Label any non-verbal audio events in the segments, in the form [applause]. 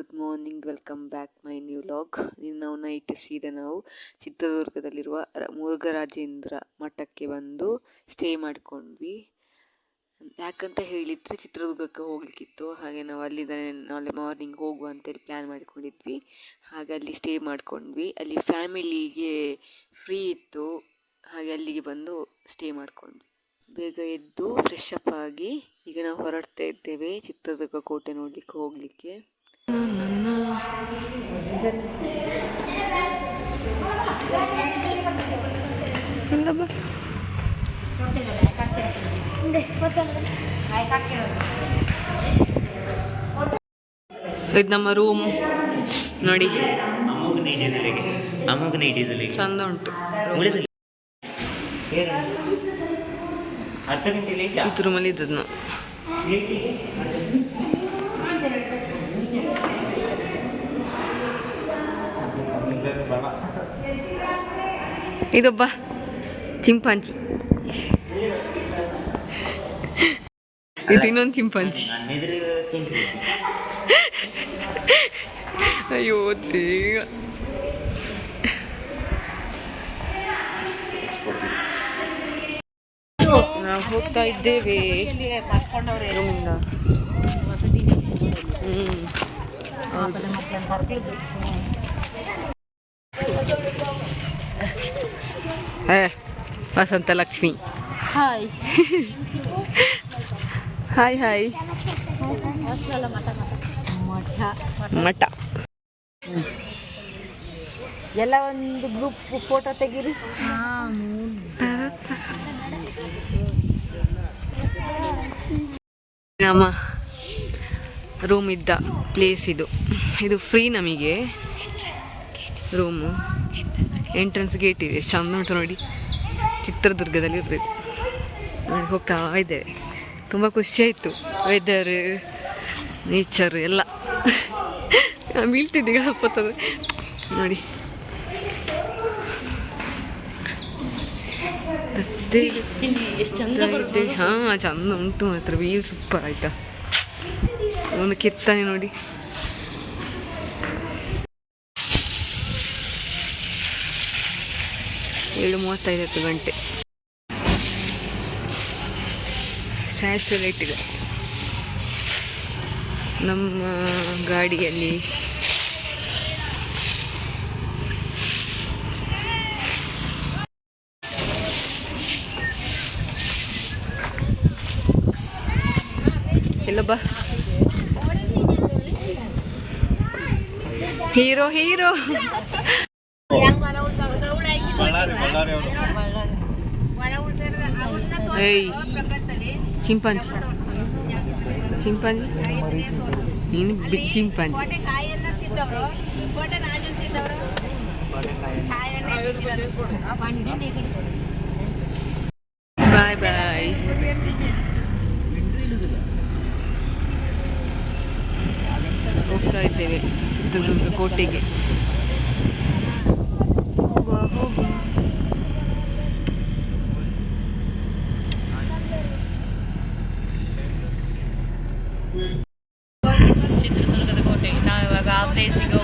Good morning welcome back my new vlog ನಾವು night ಸೀದಾ ನಾವು ಚಿತ್ರದುರ್ಗದಲ್ಲಿರುವ ಮುರುಘರಾಜೇಂದ್ರ ಮಠಕ್ಕೆ ಬಂದು ಸ್ಟೇ ಮಾಡಿಕೊಂಡ್ವಿ. ಯಾಕಂತ ಹೇಳಿದರೆ ಚಿತ್ರದುರ್ಗಕ್ಕೆ ಹೋಗ್ಲಿಕ್ಕಿತ್ತು. ಹಾಗೆ ನಾವು ಅಲ್ಲಿಂದ ನಾಳೆ ಮಾರ್ನಿಂಗ್ ಹೋಗುವ ಅಂತೇಳಿ ಪ್ಲ್ಯಾನ್ ಮಾಡಿಕೊಂಡಿದ್ವಿ. ಹಾಗೆ ಅಲ್ಲಿ ಸ್ಟೇ ಮಾಡಿಕೊಂಡ್ವಿ. ಅಲ್ಲಿ ಫ್ಯಾಮಿಲಿಗೆ ಫ್ರೀ ಇತ್ತು. ಹಾಗೆ ಅಲ್ಲಿಗೆ ಬಂದು ಸ್ಟೇ ಮಾಡಿಕೊಂಡ್ವಿ. ಬೇಗ ಎದ್ದು ಫ್ರೆಶ್ ಅಪ್ ಆಗಿ ಈಗ ನಾವು ಹೊರಡ್ತಾ ಇದ್ದೇವೆ ಚಿತ್ರದುರ್ಗ ಕೋಟೆ ನೋಡಲಿಕ್ಕೆ, ಹೋಗ್ಲಿಕ್ಕೆ. ಇದು ನಮ್ಮ ರೂಮ್ ನೋಡಿ. ಚಂದ ಉಂಟು. ಇದು ರೂಮಲ್ಲಿ ಇದ್ದದ್ದು ನಾವು ಇದೊಬ್ಬ ಚಿಂಪಾಂಜಿ. ಇದು ಇನ್ನೊಂದು ಚಿಂಪಾಂಜಿ. ಅಯ್ಯೋ ದೇವ ನಾವು ಹೋಗ್ತಾ ಇದ್ದೇವೆ. Vasantha Lakshmi hi hi [laughs] hi ಮಠ. ಎಲ್ಲ ಒಂದು ಗ್ರೂಪ್ ಫೋಟೋ ತೆಗೀರಿ? ನಮ್ಮ ರೂಮ್ ಇದ್ದ ಪ್ಲೇಸ್ ಇದು. ಇದು ಫ್ರೀ ನಮಗೆ. ರೂಮು ಎಂಟ್ರೆನ್ಸ್ ಗೇಟ್ ಇದೆ. ಚಂದ ಉಂಟು ನೋಡಿ. ಚಿತ್ರದುರ್ಗದಲ್ಲಿ ಇರ್ತದೆ ನೋಡಿ, ಹೋಗ್ತಾ ಇದ್ದೇವೆ. ತುಂಬ ಖುಷಿ ಆಯಿತು. ವೆದರ್ ನೇಚರ್ ಎಲ್ಲ. ಬೀಳ್ತಿದ್ದೀಗ ಬೀಳ್ತಿದ್ದೆ ಈಗ ನೋಡಿ. ಇದೆ ಹಾಂ, ಚಂದ ಉಂಟು ಮಾತ್ರ. ವ್ಯೂ ಸೂಪರ್ ಆಯ್ತಾ. ಒಂದು ಕೆತ್ತನೆ ನೋಡಿ. ಏಳು ಮೂವತ್ತೈದು ಹತ್ತು ಗಂಟೆ ಸ್ಯಾಚುರೇಟ್ ನಮ್ಮ ಗಾಡಿಯಲ್ಲಿ ಎಲ್ಲ ಹೀರೋ ಹೀರೋ ಏಯ್ ಚಿಂಪಾಂಜಿ. ಚಿಂಪಾಂಜಿ? ನೀನು ಬಿಗ್ ಚಿಂಪಾಂಜಿ. Bye bye. ಹೋಗ್ತಾ ಇದ್ದೇವೆ ಚಿತ್ರದುರ್ಗ ಕೋಟೆಗೆ ಹೋಗುವ, ಹೋಗುವ. ಚಿತ್ರದುರ್ಗದ ಕೋಟೆ ನಾವು ಇವಾಗ ಆ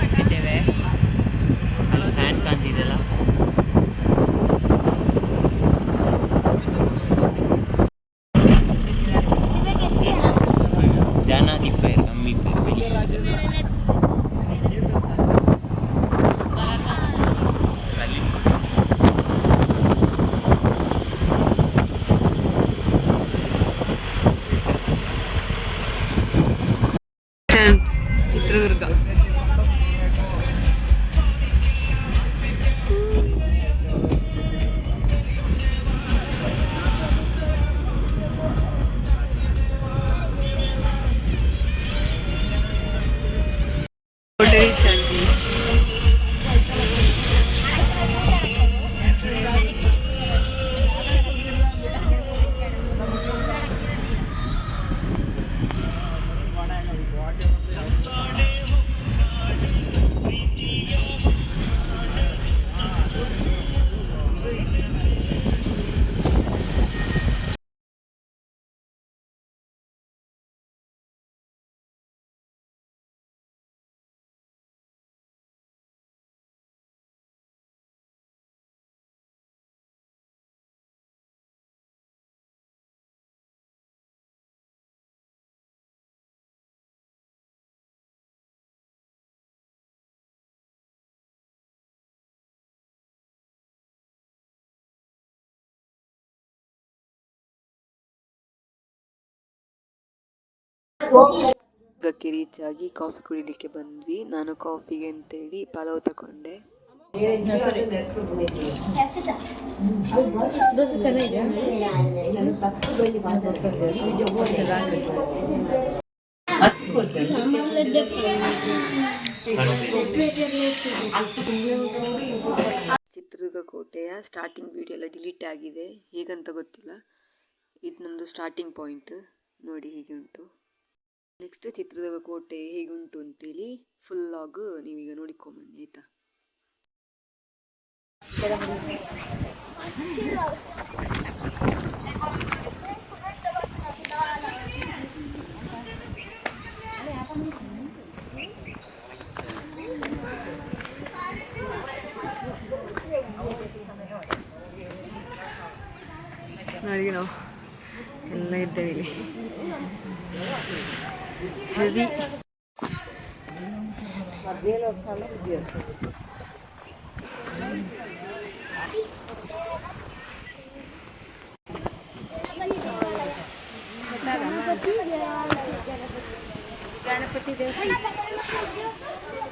ಗಕ್ಕೆ ರೀಚ್ ಕಾಫಿ ಕುಡಿಲಿಕ್ಕೆ ಬಂದ್ವಿ. ನಾನು ಕಾಫಿಗೆ ಅಂತೇಳಿ ಪಲಾವ್ ತಗೊಂಡೆ ಚಿತ್ರದುರ್ಗ ಕೋಟೆಯ ಸ್ಟಾರ್ಟಿಂಗ್ ವಿಡಿಯೋ ಎಲ್ಲ ಡಿಲೀಟ್ ಆಗಿದೆ. ಹೇಗಂತ ಗೊತ್ತಿಲ್ಲ. ಇದು ನಮ್ಮದು ಸ್ಟಾರ್ಟಿಂಗ್ ಪಾಯಿಂಟ್ ನೋಡಿ ಹೀಗೆ ಉಂಟು. ನೆಕ್ಸ್ಟ್ ಚಿತ್ರದುರ್ಗ ಕೋಟೆ ಹೇಗುಂಟು ಅಂತೇಳಿ ಫುಲ್ ಲಾಗ್ ನೀವೀಗ ನೋಡಿಕೊಂಬನ್ನಿ, ಆಯ್ತಾ? ನಾಳೆಗೆ ನಾವು ಎಲ್ಲ ಇದ್ದೇವೆ ಇಲ್ಲಿ. ಹೆವಿ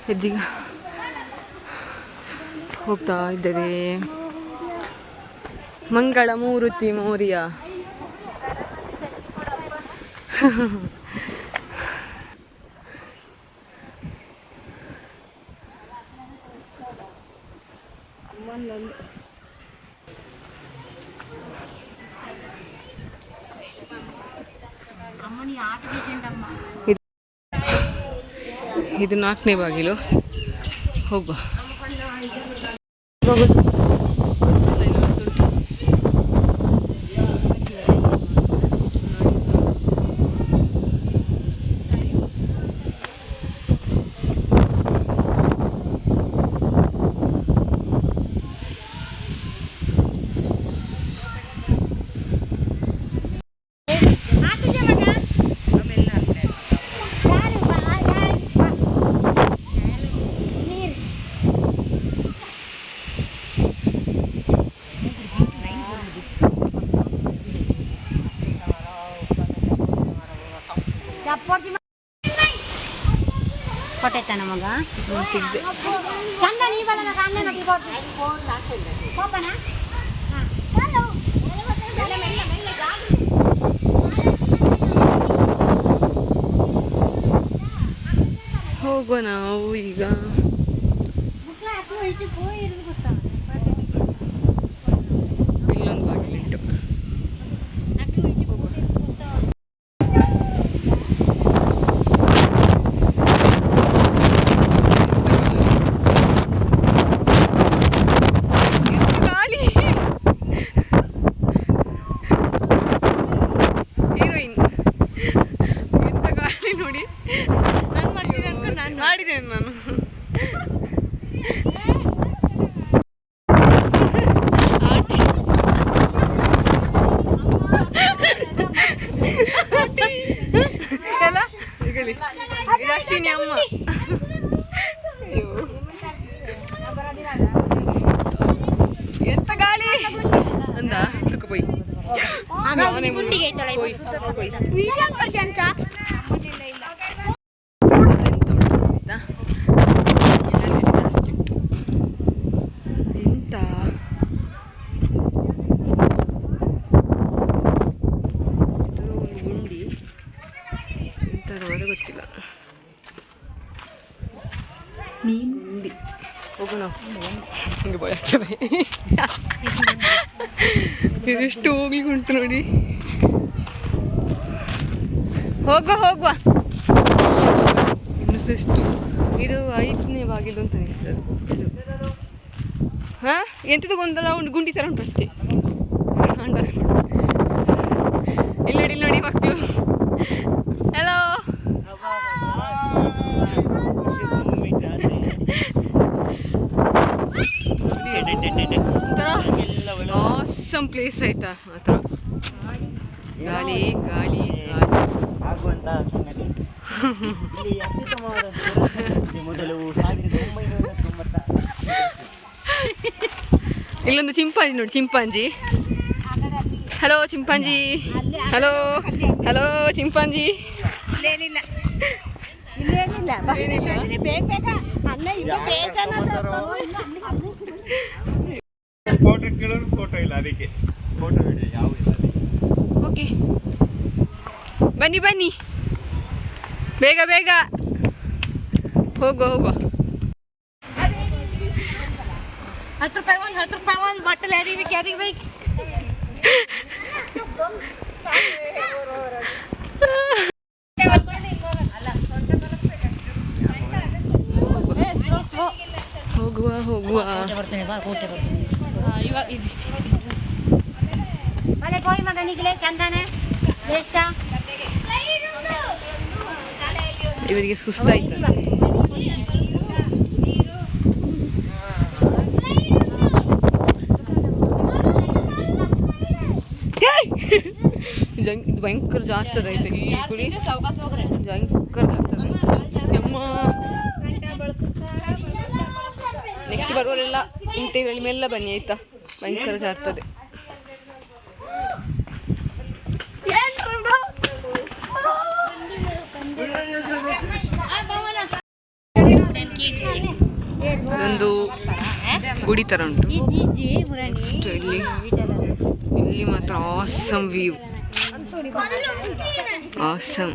ಎದ್ದೀಗ ಹೋಗ್ತಾ ಇದ್ದೇವೆ. ಮಂಗಳ ಮೂರುತಿ ಮೌರ್ಯ. [laughs] ಇದು ನಾಲ್ಕನೇ ಬಾಗಿಲು. ಹೋಗುವ ಗೊತ್ತಿಲ್ಲ, ಇಲ್ಲಿ ಬರ್ದುಂಟು. ಕೊಟ್ಟೈತ ನಮಗ? ಚಂದ ನೀ ಬಲ್ಲ ಕಾಣ್ನೆ ನೋಡಿ ಹೋಗೋಣ? ಹೋಗೋಣ ನಾವು ಈಗ ಇಲ್ಲೊಂದು ಬಾಗಿಲುಂಟು ಎಷ್ಟು ಗಾಳಿ ಹೀರೋಯಿನ್ ಎಂತ ಗಾಳಿ ನೋಡಿ ನಾನು ಮಾಡ್ತೀನಿ ಅನ್ಕೊಂಡು ನಾನು ಮಾಡಿದ್ದೇನೆ ನಾನು ಆಂಟಿ ಎಲ್ಲ ಈಗಲಿ. ಇದು ಅಶ್ವಿನಿ ಅಮ್ಮ ಅಯ್ಯೋ. ಎಂತ ಗಾಳಿ ಅಂದ ತುಕ ಪೋಯ್ ನಾನೇ ಮುಂದೆ. ಪೋಯ್, ಪೋಯ್. ಎಂತ ಉಂಟು ಗೊತ್ತಾ? Curiosity ಜಾಸ್ತಿ ಉಂಟು. ಎಂತ ಇದು ಒಂದು ಗುಂಡಿ ಎಂತ ಅನ್ನೋದು ಗೊತ್ತಿಲ್ಲ ಗುಂಡಿ ಹೋಗೋಣ ಹಿಂಗೆ ಭಯ ಆಗ್ತದೆ ಹೋಗ್ಲಿಕ್ಕೆ ಉಂಟು ನೋಡಿ. ಹೋಗುವ ಹೋಗುವ. ಇನ್ನು ಎಷ್ಟು ಇದು ಐದನೇ ಬಾಗಿಲು ಅಂತ ಅನಿಸ್ತದೆ ಇದು ಹಾಂ? ಎಂಥದ್ದು ಗೊಂದಲ ಉಂಟು ಗುಂಡಿ ತರ ಉಂಟು ಅಷ್ಟೇ. ಇಲ್ಲ ನೋಡಿ, ಇಲ್ಲಿ ನೋಡಿ ಮಕ್ಕಳು ಹಲೋ ಒಂಥರ ಆಸಮ್ ಪ್ಲೇಸ್ ಆಯ್ತಾ ಮಾತ್ರ ಗಾಳಿ ಗಾಳಿ ಗಾಳಿ. ಆಗುವಂತ ಇಲ್ಲಿ ಇಲ್ಲೊಂದು ಚಿಂಪಾಂಜಿ ನೋಡಿ chimpanzee. Hello chimpanzee. Hello hello chimpanzee. ಇಲ್ಲೇನಿಲ್ಲ. ಇಲ್ಲೇನಿಲ್ಲ. ಬೇಗ ಬೇಗ. ಫೋಟೋ ಕೇಳೋರು ಫೋಟೋ ಇಲ್ಲ ಅದಕ್ಕೆ ಫೋಟೋ ವಿಡಿಯೋ ಯಾವ ಇಲ್ಲ ಅದಕ್ಕೆ ಓಕೆ ಬನ್ನಿ ಬನ್ನಿ. ಬೇಗ ಬೇಗ. ಹೋಗುವ ಹೋಗುವ ಹತ್ತು ರೂಪಾಯಿ ಒಂದು ಹತ್ತು ರೂಪಾಯಿ ಒಂದು ಬಟ್ಟಲು ಯಾರಿಗೆ ಯಾರಿಗೆ ಬೇಕು ಹೋಗುವ ಹೋಗುವ ಬರ್ತೇನೆ ಬಾ ಕೋಟೆ ಬರ್ತೇನೆ. ಇವಾಗ ಇದು ಮನೆ ಕೋಯಿ ಮಗನಿಗೆ ಚಂದನೆ ಎಷ್ಟ ಇವರಿಗೆ ಸುಸ್ತಾಯ್ತು ಇದು ಭಯಂಕರ ಜಾಸ್ತಿ ಆಯ್ತು ಈ ಕುಡಿ ಭಯಂಕರ ಜಾಸ್ತಿ ಯಮ್ಮ! ನೆಕ್ಸ್ಟ್ ಬರುವವರೆಲ್ಲ ಇಂತೆಗಳು ಮೆಲ್ಲ ಬನ್ನಿ ಆಯ್ತಾ? ಭಯಂಕರ ಜಾರ್ತದೆ. ಒಂದು ಗುಡಿ ತರ ಉಂಟು. ನೆಕ್ಸ್ಟ್ ಇಲ್ಲಿ. ಇಲ್ಲಿ ಮಾತ್ರ ಆಸಮ್ ವ್ಯೂ ಆಸಮ್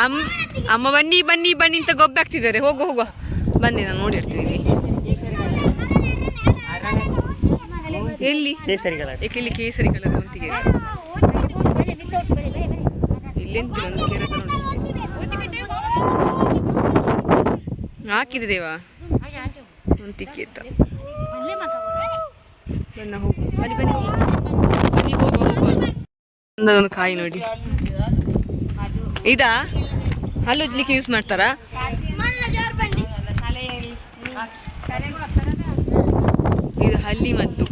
ಅಮ್ಮ ಅಮ್ಮ ಬನ್ನಿ ಬನ್ನಿ ಬನ್ನಿ ಅಂತ ಗೊಬ್ಬೆ ಹಾಕ್ತಿದ್ದಾರೆ. ಹೋಗು ಹೋಗುವ ಬನ್ನಿ ನಾನು ನೋಡಿರ್ತೀನಿ ಎಲ್ಲಿ? ಇಲ್ಲಿ ಕೇಸರಿ ಕಲರ್ ಒಂತಿಗೆ ಇಲ್ಲೆಂತ ಒಂದು ಕೆರೆ ಥರ ಉಂಟು. ಹಾಕಿದೆ ದೇವಾ. ಹೊಂತಿಗೆ ಅಂತ ಬನ್ನ ಹೋಗು. ಬನ್ನಿ ಬನ್ನಿ ಹೋಗು. ಬನ್ನಿ ಹೋಗು ಹೋಗುವ ಒಂದೊಂದು ಕಾಯಿ ನೋಡಿ. ಇದಾ? ಹಲ್ಲು ಉಜ್ಲಿಕ್ಕೆ ಯೂಸ್ ಮಾಡ್ತಾರಾ? ಇದು ಹಲ್ಲಿ ಮದ್ದು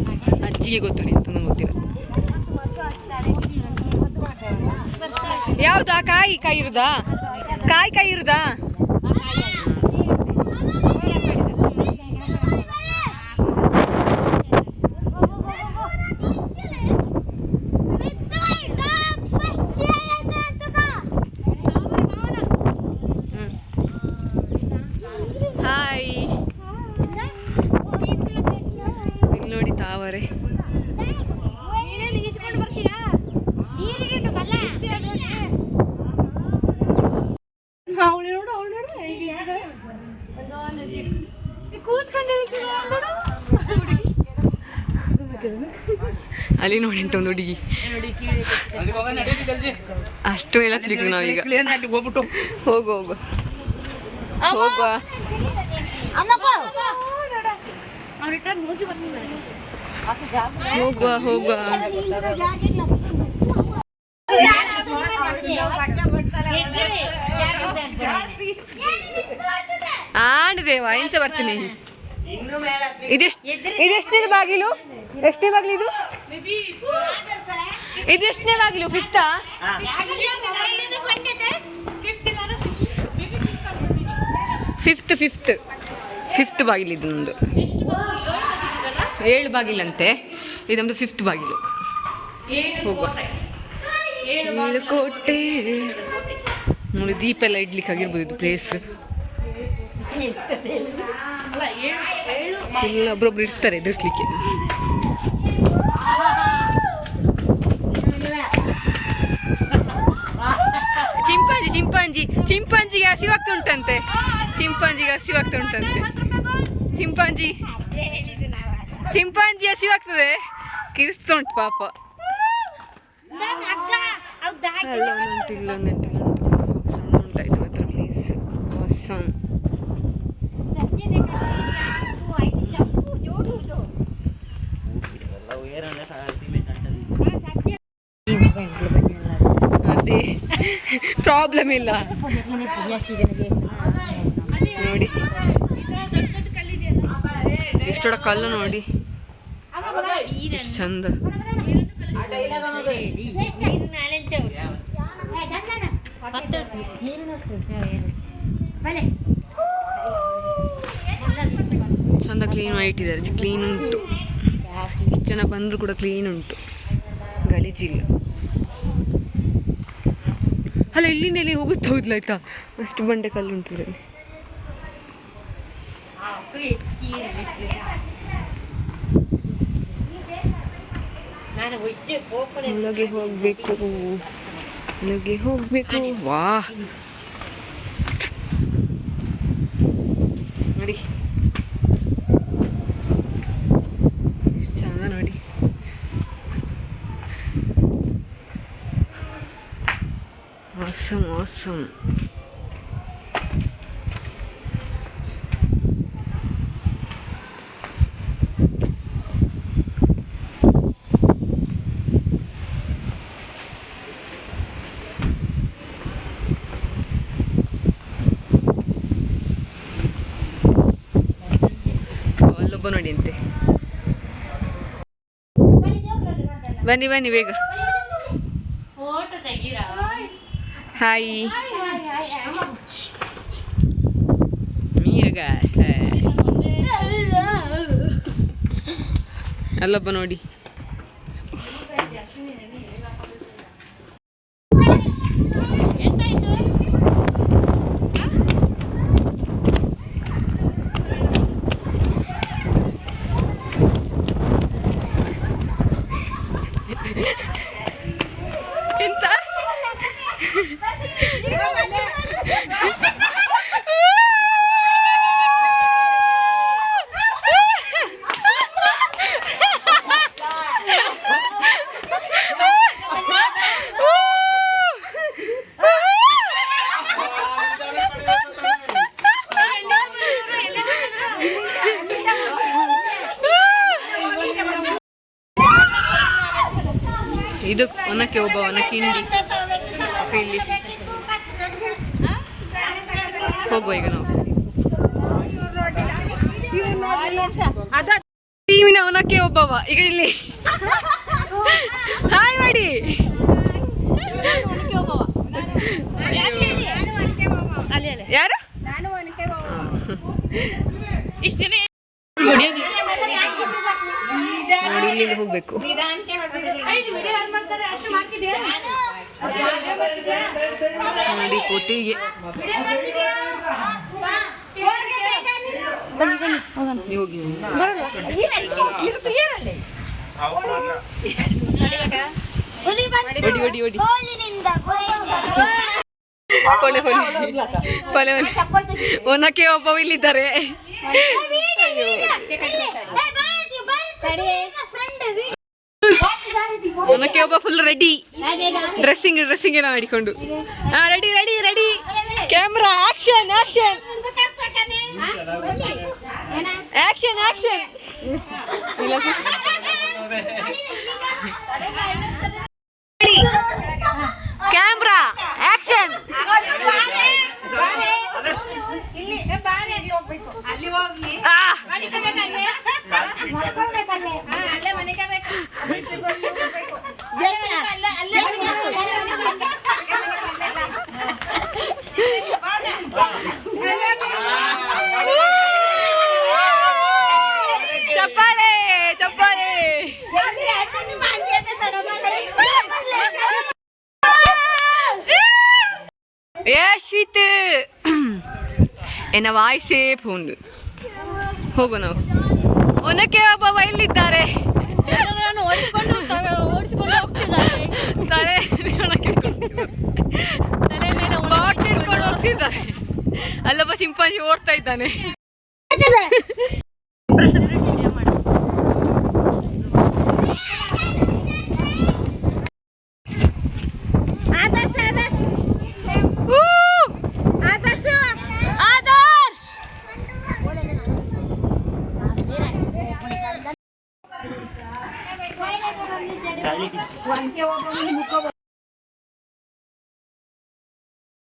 ಅಜ್ಜಿಗೆ ಗೊತ್ತು ನಮ್ಗೆ ಗೊತ್ತಿಲ್ಲ. ಯಾವ್ದಾ ಕಾಯಿ ಕಾಯಿ ಇರುದಾ? ಕಾಯಿ ಕಾಯಿ ಇರುದಾ? ತಾವರೆ ಅಲ್ಲಿ ನೋಡಿ ಅಂತ ಒಂದು ಹುಡುಗಿ ಅಷ್ಟು ಎಲ್ಲ ತಿರುಗಿ ನಾವೀಗ ಹೋಗ್ಬಿಟ್ಟು ಹೋಗು ಹೋಗು ಹೋಗುವ ಹೋಗುವ ಹೋಗುವ. ಆಣದೇವ ಎಂಚ ಬರ್ತೀನಿ. ಇದೆಷ್ಟು ಇದೆಷ್ಟನೇ ಬಾಗಿಲು? ಎಷ್ಟನೇ ಬಾಗಿಲು ಇದು? ಇದೆಷ್ಟನೇ ಬಾಗಿಲು ಫಿಫ್ತಾ ಫಿಫ್ತ್ ಫಿಫ್ತ್ ಫಿಫ್ತ್ ಬಾಗಿಲು ಇದು ನಮ್ಮದು ಏಳು ಬಾಗಿಲಂತೆ. ಇದೊಂದು ಫಿಫ್ತ್ ಬಾಗಿಲು. ಹೋಗುವ. ಏಳು ಕೋಟೆ ನೋಡಿ ದೀಪ ಎಲ್ಲ ಇಡ್ಲಿಕ್ಕೆ ಆಗಿರ್ಬೋದು ಇದು ಪ್ಲೇಸ್ ಇಲ್ಲ ಒಬ್ರೊಬ್ರು ಇರ್ತಾರೆ ಎದುರಿಸ್ಲಿಕ್ಕೆ. Chimpanzee chimpanzee. ಚಿಂಪಾಂಜಿಗೆ ಹಸಿವಾಗ್ತಾ ಉಂಟಂತೆ. ಚಿಂಪಾಂಜಿಗೆ ಹಸಿವಾಗ್ತಾ ಉಂಟಂತೆ. ಚಿಂಪಾಂಜಿ. ಚಿಂಪಾಂಜಿ ಹಸಿವಾಗ್ತದೆ ಕಿರಿಸ್ತಾ ಉಂಟು ಪಾಪ ಅಲ್ಲೊಂದುಂಟು ಇಲ್ಲೊಂದುಂಟು ಇಲ್ಲೊಂದು ಸಣ್ಣ ಉಂಟಾಯ್ತು ಮಾತ್ರ ಪ್ಲೇಸ್ ಹೊಸ ಎಲ್ಲ ಏರಲ್ಲ ಸಿಮೆಂಟ್ ಅಂತದ್ದು ಅದೇ. ಪ್ರಾಬ್ಲಮ್ ಇಲ್ಲ. ನೋಡಿ. ಎಷ್ಟೊಡ ಕಲ್ಲು ನೋಡಿ. ಚಂದ ಚಂದ ಕ್ಲೀನ್ ಮಾಡಿಟ್ಟಿದ್ದಾರೆ ಕ್ಲೀನ್ ಉಂಟು. ಇಷ್ಟು ಜನ ಬಂದರೂ ಕೂಡ ಕ್ಲೀನ್ ಉಂಟು. ಗಲೀಜಿಲ್ಲ. ಅಲ್ಲ ಇಲ್ಲಿಂದ ಇಲ್ಲಿ ಹೋಗುತ್ತ ಹೌದ್ಲ ಆಯ್ತಾ? ಅಷ್ಟು ಬಂಡೆ ಕಲ್ಲು ಉಂಟು ಇದರಲ್ಲಿ. ಒಳಗೆ ಹೋಗಬೇಕು. ಒಳಗೆ ಹೋಗ್ಬೇಕು. ವಾ. ನೋಡಿ. ಚಂದ ನೋಡಿ. Awesome awesome. ಅಲ್ಲೊಬ್ಬ ನೋಡಿ ಅಂತೆ. ಬನ್ನಿ ಬನ್ನಿ ಬೇಗ. ಹಾಯ್. ಅಲ್ಲೊಬ್ಬ ನೋಡಿ. ಹೋಗುವ ಈಗ ನಾವು. ಟೀಮಿನ ಅವನಕ್ಕೆ ಒಬ್ಬವ. ಈಗ ಇಲ್ಲಿ. ಹಾಯ್ ಮಾಡಿ. ಯಾರು? ಇಷ್ಟು ದಿನ ನೋಡಿ ಇಲ್ಲಿಂದ ಹೋಗ್ಬೇಕು. ನೋಡಿ ಕೋಟೆಗೆ ನೀವು ಹೋಗಿ ಹೊಡಿ ಹೊಡಿ ಹೊಡಿ ಕೊಲೆ ಹೊಲಿ ಕೊಲೆ ಹೊಲಿ ಒನಕ್ಕೆ ಒಬ್ಬ ಇಲ್ಲಿದ್ದಾರೆ ಒನಕ್ಕೆ ಒಬ್ಬ ಫುಲ್ ರೆಡಿ ಡ್ರೆಸ್ಸಿಂಗ್ ಡ್ರೆಸ್ಸಿಂಗ್ ಏನೋ ಮಾಡಿಕೊಂಡು ಹಾ ready ready ready camera action action action action camera action ಎನ್ನ ವಾಯ್ಸೇ ಫೋನ್ ಹೋಗು ನಾವು ಒನಕೆ ಒಬ್ಬ ಎಲ್ಲಿದ್ದಾರೆ ತಲೆ ಮೇಲೆ ಹಿಡ್ಕೊಂಡು ಹೋಗ್ತಿದ್ದಾರೆ. ಅಲ್ಲೊಬ್ಬ ಸಿಂಪಾಜಿ ಓಡ್ತಾ ಇದ್ದಾನೆ.